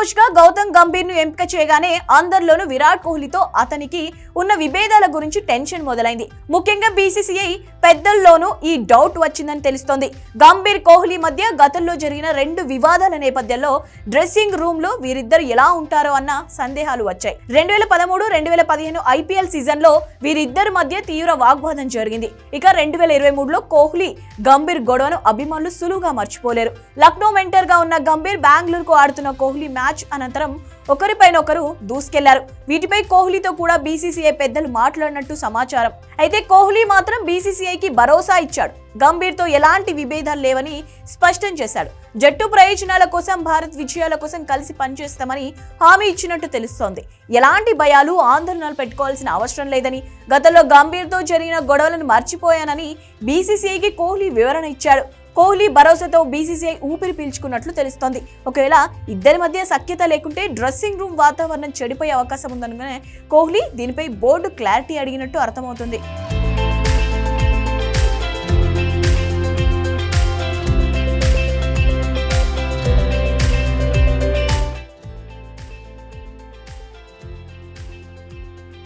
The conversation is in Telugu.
కోచ్గా గౌతమ్ గంభీర్ను ఎంపిక చేయగానే అందరిలోనూ విరాట్ కోహ్లీతో అతనికి ఉన్న విభేదాల గురించి టెన్షన్ మొదలైంది. ముఖ్యంగా బీసీసీఐ పెద్దల్లోనూ ఈ డౌట్ వచ్చిందని తెలుస్తోంది. గంభీర్ కోహ్లీ మధ్య గతంలో జరిగిన రెండు వివాదాల నేపథ్యంలో డ్రెస్సింగ్ రూమ్లో వీరిద్దరు ఎలా ఉంటారో అన్న సందేహాలు వచ్చాయి. రెండు వేల పదమూడు రెండు వేల పదిహేను ఐపీఎల్ సీజన్లో వీరిద్దరి మధ్య తీవ్ర వాగ్వాదం జరిగింది. ఇక రెండు వేల ఇరవై మూడులో కోహ్లీ గంభీర్ గొడవను అభిమానులు సులువుగా మర్చిపోలేరు. లక్నో మెంటర్గా ఉన్న గంభీర్ బెంగళూరుకు ఆడుతున్న కోహ్లీ మ్యాచ్ అనంతరం ఒకరిపైన ఒకరు దూసుకెళ్ళారు. వీటిపై కోహ్లీతో కూడా బీసీసీఐ పెద్దలు మాట్లాడినట్టు సమాచారం. అయితే కోహ్లీ మాత్రం బీసీసీఐకి భరోసా ఇచ్చాడు. గంభీర్తో ఎలాంటి విభేదాలు లేవని స్పష్టం చేశాడు. జట్టు ప్రయోజనాల కోసం భారత్ విజయాల కోసం కలిసి పనిచేస్తామని హామీ ఇచ్చినట్టు తెలుస్తోంది. ఎలాంటి భయాలు ఆందోళనలు పెట్టుకోవాల్సిన అవసరం లేదని గతంలో గంభీర్తో జరిగిన గొడవలను మర్చిపోయానని బీసీసీఐకి కోహ్లీ వివరణ ఇచ్చాడు. కోహ్లీ భరోసాతో బీసీసీఐ ఊపిరి పీల్చుకున్నట్లు తెలుస్తోంది. ఒకవేళ ఇద్దరి మధ్య సఖ్యత లేకుంటే డ్రెస్సింగ్ రూమ్ వాతావరణం చెడిపోయే అవకాశం ఉందనుకునే కోహ్లీ దీనిపై బోర్డు క్లారిటీ అడిగినట్టు అర్థమవుతుంది.